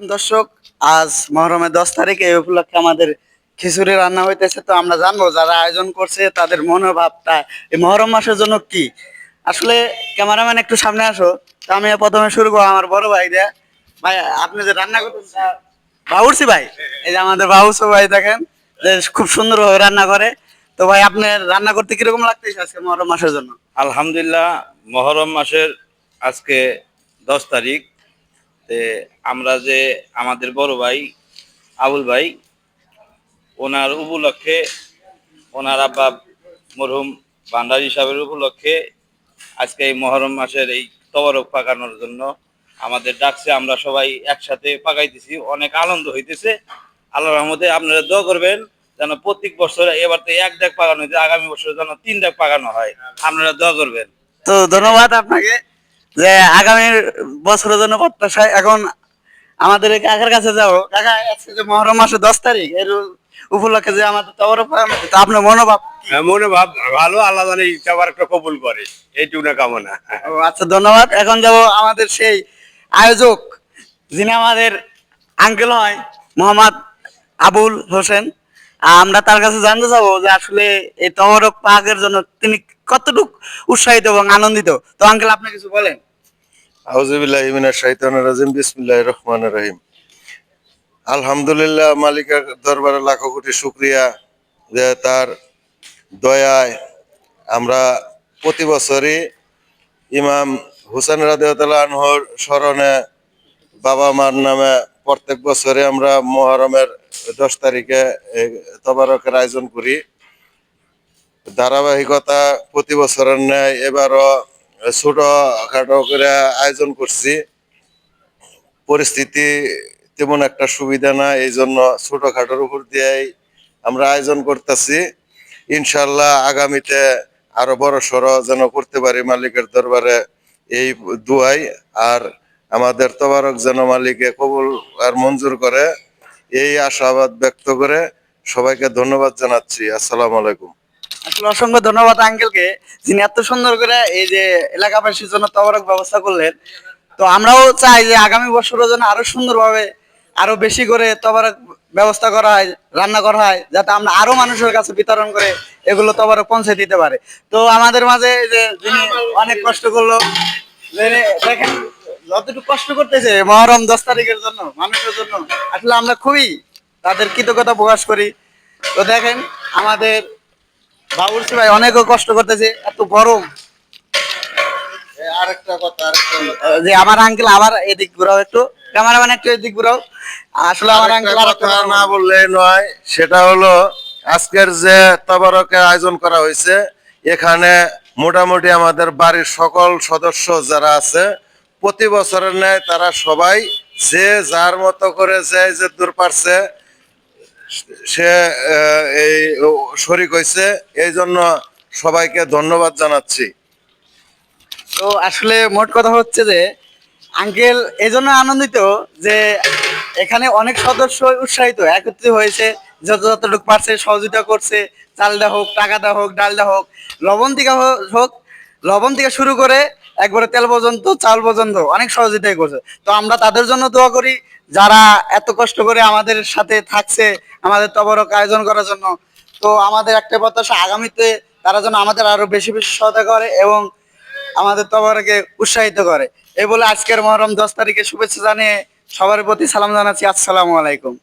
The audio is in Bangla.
দর্শক, আজ মহরমের দশ তারিখে, এই উপলক্ষে আমাদের খিচুড়ি রান্না হইতেছে। তো আমরা জানব যারা আয়োজন করছে, তাদের মনোভাবটা, এই মহরম মাসের জন্য কি? আসলে ক্যামেরাম্যান একটু সামনে আসো। তো আমি প্রথমে শুরু করব আমার বড় ভাই দিয়ে ভাই, আপনি যে রান্না করতেছেন বাবুরসি ভাই? এই যে আমাদের বাবুসো ভাই দেখেন, যে খুব সুন্দর ভাবে রান্না করে। তো ভাই, আপনার রান্না করতে কীরকম লাগতেছে আজকে মহরম মাসের জন্য? আলহামদুলিল্লাহ, মহরম মাসের আজকে দশ তারিখ। আমরা যে আমাদের বড় ভাই আবুল ভাই, ওনার উপলক্ষে, ওনার আব্বা মরহুম ভান্ডারী সাহেবের উপলক্ষে আজকে এই মহরম মাসের এই তবরক পাকানোর জন্য আমাদের ডাকছে, আমরা সবাই একসাথে পাকাইতেছি, অনেক আনন্দ হইতেছে। আল্লাহ রহমতে আপনারা দোয়া করবেন যেন প্রত্যেক বছর এবার তো এক ডাক পাকানো হয়েছে আগামী বছর যেন তিন ডাক পাকানো হয়। আপনারা দোয়া করবেন। তো ধন্যবাদ আপনাকে। যে আগামী বছরের জন্য প্রত্যাশায় এখন আমাদের কাকার কাছে যাব। কাকা আজকে যে মহরম মাসের দশ তারিখ এর উপলক্ষে যে আমাদের তবর তো আপনার মনোভাব? হ্যাঁ, মনে ভাব ভালো আল্লাহ জানে ইচ্ছা একটা কবুল করে। এইটুকু না কামনা। ও আচ্ছা ধন্যবাদ। এখন যাব আমাদের সেই আয়োজক যিনি আমাদের আঙ্কেল হয় মোহাম্মদ আবুল হোসেন। আমরা তার কাছে জানতে চাবো যে আসলে এই তমরক পাকের জন্য তিনি কতটুকু উৎসাহিত এবং আনন্দিত। তো আঙ্কেল আপনি কিছু বলেন। রহমানির রহিম আলহামদুলিল্লাহ, মালিকের দরবারে লাখো কোটি শুক্রিয়া যে তার দয়ায় আমরা প্রতি বছরই ইমাম হুসেন রাদিয়াল্লাহু আনহুর স্মরণে বাবা মার নামে প্রত্যেক বছরে আমরা মহরমের দশ তারিখে তবারকের আয়োজন করি। ধারাবাহিকতা প্রতি বছরের ন্যায় এবারও ছোট খাটো করে আয়োজন করছি। পরিস্থিতি তেমন একটা সুবিধা না এই জন্য ছোটখাটোর উপর দিয়েই আমরা আয়োজন করতেছি। ইনশাল্লাহ আগামীতে আরও বড় সড়ো যেন করতে পারি মালিকের দরবারে এই দুয়াই, আর আমাদের তবারক যেন মালিকে কবুল আর মঞ্জুর করে, এই আশাবাদ ব্যক্ত করে সবাইকে ধন্যবাদ জানাচ্ছি। আসসালামু আলাইকুম। আসলে অসংখ্য ধন্যবাদ আঙ্কেলকে, যিনি এত সুন্দর করে এই যে এলাকাবাসীর জন্য তবরক ব্যবস্থা করলেন। তো আমরাও চাই যে আগামী বছরের জন্য আরও সুন্দরভাবে আরও বেশি করে তবরক ব্যবস্থা করা হয়, রান্না করা হয়, যাতে আমরা আরও মানুষের কাছে বিতরণ করে এগুলো তবরক পৌঁছে দিতে পারে। তো আমাদের মাঝে যে যিনি অনেক কষ্ট করল দেখেন যতটুকু কষ্ট করতেছে মহরম দশ তারিখের জন্য, মানুষের জন্য, আসলে আমরা খুবই তাদের কৃতজ্ঞতা প্রকাশ করি। তো দেখেন আমাদের ভাই অনেকও কষ্ট করতেছে এত গরম। আরেকটা কথা যে আমার আঙ্কেল আবার এদিক ঘুরাও একটু ক্যামেরাম্যান একটু এদিক ঘুরাও। আসলে আমার আঙ্কেল কথা না বললে নয় সেটা হলো আজকের যে তবারকের আয়োজন করা হয়েছে এখানে মোটামুটি আমাদের বাড়ির সকল সদস্য যারা আছে প্রতি বছরের ন্যায় তারা সবাই যে যার মতো করে যে যে দূর পারছে সে এই শরিক হয়েছে এই জন্য সবাইকে ধন্যবাদ জানাচ্ছি। তো আসলে মোট কথা হচ্ছে যে, আঙ্কেল এই জন্য আনন্দিত যে এখানে অনেক সদস্য উৎসাহিত, একত্রিত হয়েছে, যত যতটুক পারছে সহযোগিতা করছে চাল দেওয়া হোক টাকা দেওয়া হোক ডাল দেওয়া হোক, লবণ থেকে হোক, লবণ থেকে শুরু করে একবারে তেল পর্যন্ত, চাল পর্যন্ত অনেক সহযোগিতাই করছে। তো আমরা তাদের জন্য দোয়া করি যারা এত কষ্ট করে আমাদের সাথে থাকছে, আমাদের তবরক আয়োজন করার জন্য, তো আমাদের একটা প্রত্যাশা, আগামীতে তারা যেন আমাদের আরও বেশি বেশি সহায়তা করে এবং আমাদের তবরকে উৎসাহিত করে। এই বলে আজকের মহরম দশ তারিখে শুভেচ্ছা জানিয়ে সবার প্রতি সালাম জানাচ্ছি। আসসালামু আলাইকুম।